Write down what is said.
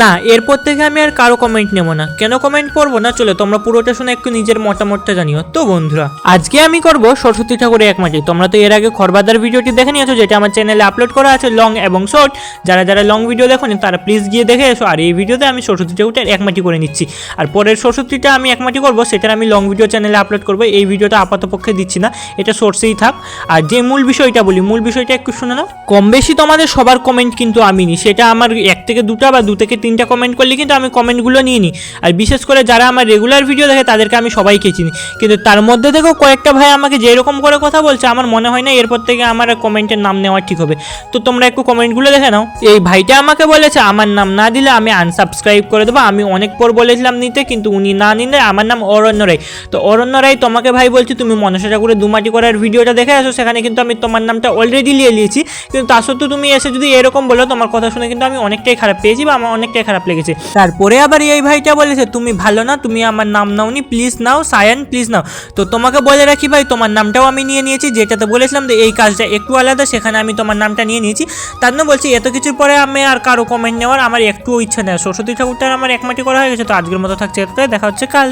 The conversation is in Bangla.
না, এরপর থেকে আমি আর কারও কমেন্ট নেব না। কেন কমেন্ট করব না? চলো, তোমরা পুরোটা শুনে একটু নিজের মতামতটা জানিও। তো বন্ধুরা, আজকে আমি করব সরস্বতী ঠাকুরের এক মাটি। তোমরা তো এর আগে খরবাদার ভিডিওটি দেখে নিয়েছো, যেটা আমার চ্যানেলে আপলোড করা আছে লং এবং শর্ট যারা যারা লং ভিডিও দেখো দেখোনি, তারা প্লিজ গিয়ে দেখে এসো। আর এই ভিডিওতে আমি সরস্বতী ঠাকুরটা এক মাটি করে নিচ্ছি। আর পরের সরস্বতীটা আমি এক মাটি করব সেটা আমি লং ভিডিও চ্যানেলে আপলোড করব। এই ভিডিওটা আপাতপক্ষে দিচ্ছি না, এটা সোর্সেই থাক। আর যে মূল বিষয়টা বলি, মূল বিষয়টা একটু শুনে নাও। কম বেশি তোমাদের সবার কমেন্ট কিন্তু আমি নিই সেটা আমার এক থেকে দুটা বা দু থেকে তিনটা কমেন্ট করলে কিন্তু আমি কমেন্টগুলো নিয়ে নিই আর বিশেষ করে যারা আমার রেগুলার ভিডিও দেখে, তাদেরকে আমি সবাইকে চিনি। কিন্তু তার মধ্যে থেকেও কয়েকটা ভাই আমাকে যেরকম করে কথা বলছে, আমার মনে হয় না এরপর থেকে আমার কমেন্টের নাম নেওয়া ঠিক হবে। তো তোমরা একটু কমেন্টগুলো দেখে নাও। এই ভাইটা আমাকে বলেছে, আমার নাম না দিলে আমি আনসাবস্ক্রাইব করে দেবো। আমি অনেক পর বলেছিলাম নিতে, কিন্তু উনি না নিলে আমার নাম অরণ্য রায়। তো অরণ্য রায় তোমাকে ভাই বলছি, তুমি মনসা ঠাকুরের দুমাটি করার ভিডিওটা দেখে আসো। সেখানে কিন্তু আমি তোমার নামটা অলরেডি নিয়ে নিয়েছি। কিন্তু তা সত্ত্বেও তুমি এসে যদি এরকম বলো, তোমার কথা শুনে কিন্তু আমি অনেকটাই খারাপ পেয়েছি বা আমার অনেকটাই খারাপ লেগেছে। তারপরে আবার এই ভাইটা বলেছে, তুমি ভালো না, তুমি আমার নাম নাওনি প্লিজ নাও, সায়ান প্লিজ নাও। তো তোমাকে বলে রাখি ভাই, তোমার নামটাও আমি নিয়ে নিয়েছি, যেটাতে বলেছিলাম যে এই কাজটা একটু আলাদা, সেখানে আমি তোমার নামটা নিয়ে নিয়েছি। তার জন্য বলছি, এত কিছুর পরে আমি আর কারও কমেন্ট নেওয়ার আমার একটু ইচ্ছা নেই। সরস্বতী ঠাকুরটা আমার একমাটি করা হয়ে গেছে, তো আজকের মতো থাকছে এতটাই, দেখা হচ্ছে কাল।